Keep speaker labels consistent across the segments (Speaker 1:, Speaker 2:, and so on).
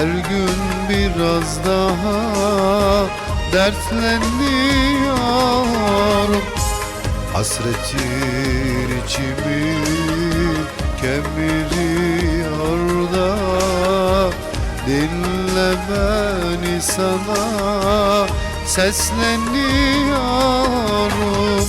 Speaker 1: Her gün biraz daha dertleniyorum. Hasretin içimi kemiriyor da Dinle beni sana sesleniyorum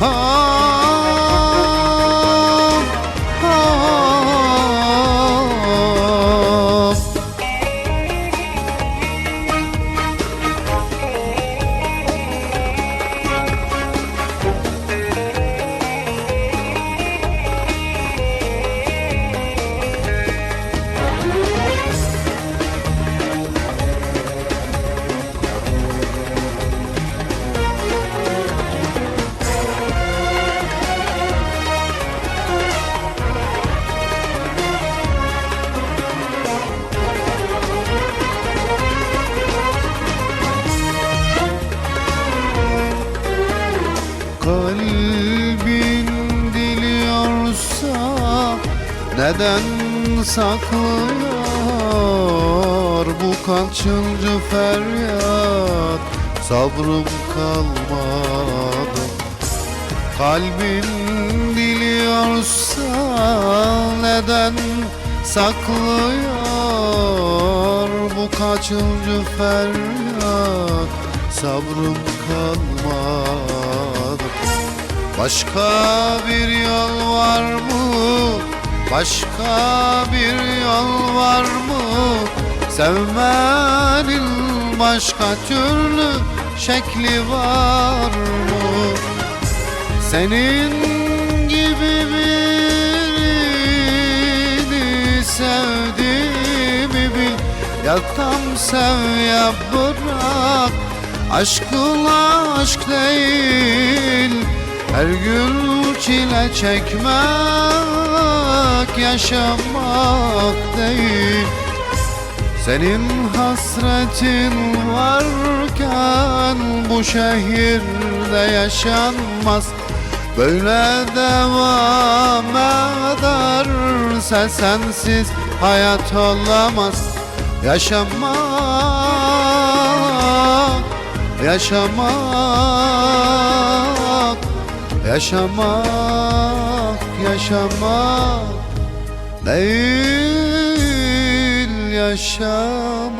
Speaker 1: Oh neden saklıyor bu kaçıncı feryat? Sabrım kalmadı. Kalbin diliyorsa neden saklıyor bu kaçıncı feryat? Sabrım kalmadı. Başka bir yol var mı? Başka bir yol var mı? Sevmenin başka türlü şekli var mı? Senin gibi birini sevdiğimi bil Ya tam sev ya bırak Aşkla aşk değil Her gün çile çekmek Yaşamak değil. Senin hasretin varken bu şehirde yaşanmaz. Böyle devam ederse sensiz hayat olamaz. Yaşamak, yaşamak, yaşamak, yaşamak değil yaşamak